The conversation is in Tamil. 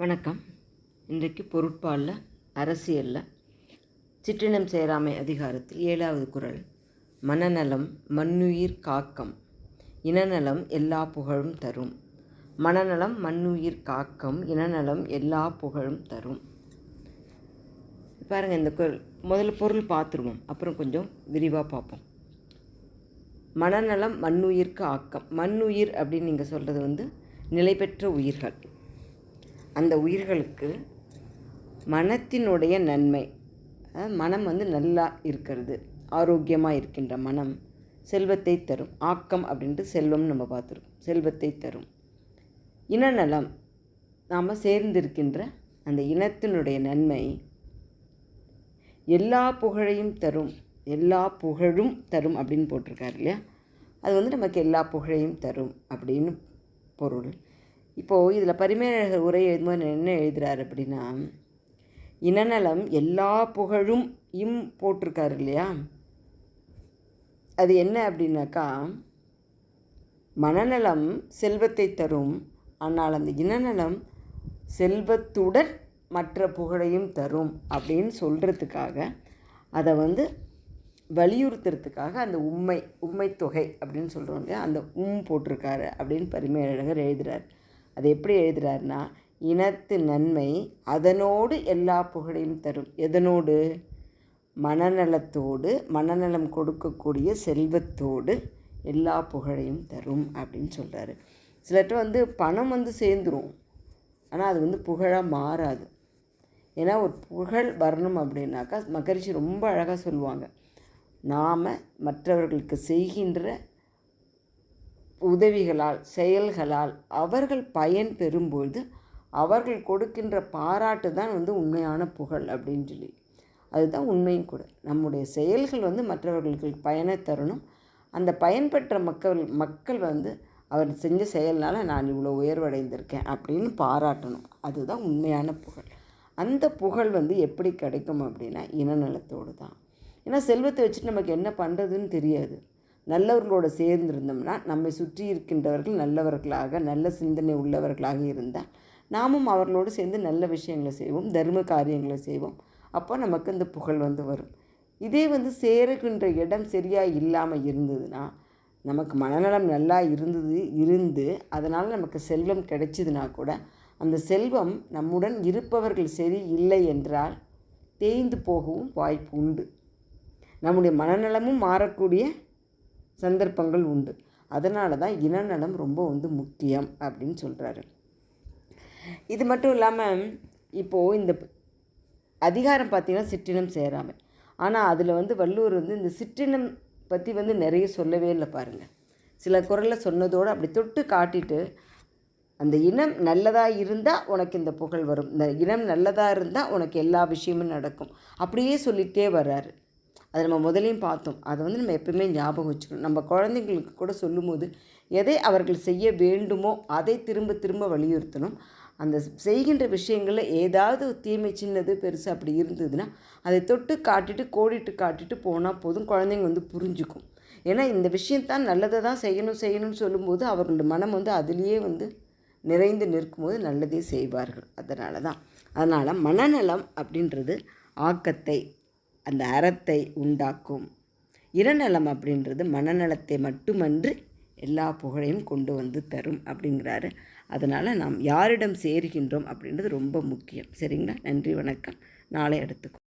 வணக்கம். இன்றைக்கு பொருட்பாலில் அரசியலில் சிற்றினம் சேராமை அதிகாரத்தில் ஏழாவது குரல். மனநலம் மண்ணுயிர் காக்கம். இனநலம் எல்லா புகழும் தரும். மனநலம் மண்ணுயிர் காக்கம் இனநலம் எல்லா புகழும் தரும். பாருங்கள் இந்த குரல் முதல்ல பொருள் பார்த்துருவோம். அப்புறம் கொஞ்சம் விரிவாக பார்ப்போம். மனநலம் மண்ணுயிர்க்கு ஆக்கம் மண்ணுயிர் அப்படின்னு நீங்கள் சொல்கிறது வந்து நிலை பெற்ற உயிர்கள். அந்த உயிர்களுக்கு மனத்தினுடைய நன்மை. மனம் வந்து நல்லா இருக்கிறது. ஆரோக்கியமாக இருக்கின்ற மனம் செல்வத்தை தரும். ஆக்கம் அப்படின்ட்டு செல்வம் நம்ம பார்த்துருக்கோம். செல்வத்தை தரும். இனநலம் நாம் சேர்ந்திருக்கின்ற அந்த இனத்தினுடைய நன்மை எல்லா புகழையும் தரும். எல்லா புகழும் தரும் அப்படின்னு போட்டிருக்காரு இல்லையா? அது வந்து நமக்கு எல்லா புகழையும் தரும் அப்படின்னு பொருள். இப்போது இதில் பரிமேலழகர் உரை எழுதும்போது என்ன எழுதுகிறார் அப்படின்னா இனநலம் எல்லா புகழும் இம் போட்டிருக்காரு இல்லையா? அது என்ன அப்படின்னாக்கா மனநலம் செல்வத்தை தரும் ஆனால் அந்த இனநலம் செல்வத்துடன் மற்ற புகழையும் தரும் அப்படின்னு சொல்கிறதுக்காக அதை வந்து வலியுறுத்துறதுக்காக அந்த உண்மை உண்மை தொகை அப்படின்னு சொல்கிறோம் இல்லையா? அந்த உம் போட்டிருக்காரு அப்படின்னு பரிமையழகர் எழுதுகிறார் அது எப்படி எழுதுகிறாருன்னா இனத்து நன்மை அதனோடு எல்லா புகழையும் தரும். எதனோடு? மனநலத்தோடு மனநலம் கொடுக்கக்கூடிய செல்வத்தோடு எல்லா புகழையும் தரும் அப்படின்னு சொல்கிறாரு சிலர்கிட்ட வந்து பணம் வந்து சேர்ந்துடும் ஆனால் அது வந்து புகழாக மாறாது. ஏன்னா ஒரு புகழ் வரணும் அப்படின்னாக்கா மகரிஷி ரொம்ப அழகாக சொல்லுவாங்க நாம் மற்றவர்களுக்கு செய்கின்ற உதவிகளால் செயல்களால் அவர்கள் பயன் பெறும்பொழுது அவர்கள் கொடுக்கின்ற பாராட்டு தான் வந்து உண்மையான புகழ் அப்படின்னு சொல்லி. அதுதான் உண்மையும் கூட. நம்முடைய செயல்கள் வந்து மற்றவர்களுக்கு பயனை தரணும். அந்த பயன்பெற்ற மக்கள் மக்கள் வந்து அவர் செஞ்ச செயல்னால் நான் இவ்வளோ உயர்வடைந்திருக்கேன் அப்படின்னு பாராட்டணும். அதுதான் உண்மையான புகழ். அந்த புகழ் வந்து எப்படி கிடைக்கும் அப்படின்னா இனநலத்தோடு தான். ஏன்னா செல்வத்தை வச்சுட்டு நமக்கு என்ன பண்ணுறதுன்னு தெரியாது. நல்லவர்களோடு சேர்ந்திருந்தோம்னா நம்மை சுற்றி இருக்கின்றவர்கள் நல்லவர்களாக நல்ல சிந்தனை உள்ளவர்களாக இருந்தால் நாமும் அவர்களோடு சேர்ந்து நல்ல விஷயங்களை செய்வோம் தர்ம காரியங்களை செய்வோம். அப்போ நமக்கு இந்த புகழ் வந்து வரும். இதே வந்து சேருகின்ற இடம் சரியாக இல்லாமல் இருந்ததுன்னா நமக்கு மனநலம் நல்லா இருந்தது இருந்து அதனால் நமக்கு செல்வம் கிடைச்சிதுன்னா கூட அந்த செல்வம் நம்முடன் இருப்பவர்கள் சரி இல்லை என்றால் தேய்ந்து போகவும் வாய்ப்பு உண்டு. நம்முடைய மனநலமும் மாறக்கூடிய சந்தர்ப்பங்கள் உண்டு. அதனால தான் இனநலம் ரொம்ப வந்து முக்கியம் அப்படின்னு சொல்கிறாரு இது மட்டும் இல்லாமல் இப்போது இந்த அதிகாரம் பார்த்திங்கன்னா சிற்றினம் சேராமல் ஆனால் அதில் வந்து வள்ளுவர் வந்து இந்த சிற்றினம் பற்றி வந்து நிறைய சொல்லவே இல்லை பாருங்கள் சில குரலில் சொன்னதோடு அப்படி தொட்டு காட்டிட்டு அந்த இனம் நல்லதாக இருந்தால் உனக்கு இந்த புகழ் வரும். இந்த இனம் நல்லதாக இருந்தால் உனக்கு எல்லா விஷயமும் நடக்கும். அப்படியே சொல்லிகிட்டே வர்றாரு. அதை நம்ம முதலையும் பார்த்தோம். அதை வந்து நம்ம எப்பவுமே ஞாபகம் வச்சுக்கணும். நம்ம குழந்தைங்களுக்கு கூட சொல்லும்போது எதை அவர்கள் செய்ய வேண்டுமோ அதை திரும்ப திரும்ப வலியுறுத்தணும். அந்த செய்கின்ற விஷயங்களில் ஏதாவது தீமை சின்னது பெருசு அப்படி இருந்ததுன்னா அதை தொட்டு காட்டிட்டு கோடிட்டு காட்டிட்டு போனால் போதும் குழந்தைங்க வந்து புரிஞ்சுக்கும். ஏன்னா இந்த விஷயத்தான் நல்லதை தான் செய்யணும் செய்யணும்னு சொல்லும்போது அவர்களோட மனம் வந்து அதுலேயே வந்து நிறைந்து நிற்கும்போது நல்லதே செய்வார்கள். அதனால தான் அதனால் மனநலம் அப்படின்றது ஆக்கத்தை அந்த அறத்தை உண்டாக்கும். இறநலம் அப்படின்றது மனநலத்தை மட்டுமன்று எல்லா புகழையும் கொண்டு வந்து தரும் அப்படிங்கிறாரு. அதனால் நாம் யாரிடம் சேருகின்றோம் அப்படின்றது ரொம்ப முக்கியம். சரிங்களா? நன்றி வணக்கம். நாளை எடுத்துக்கோ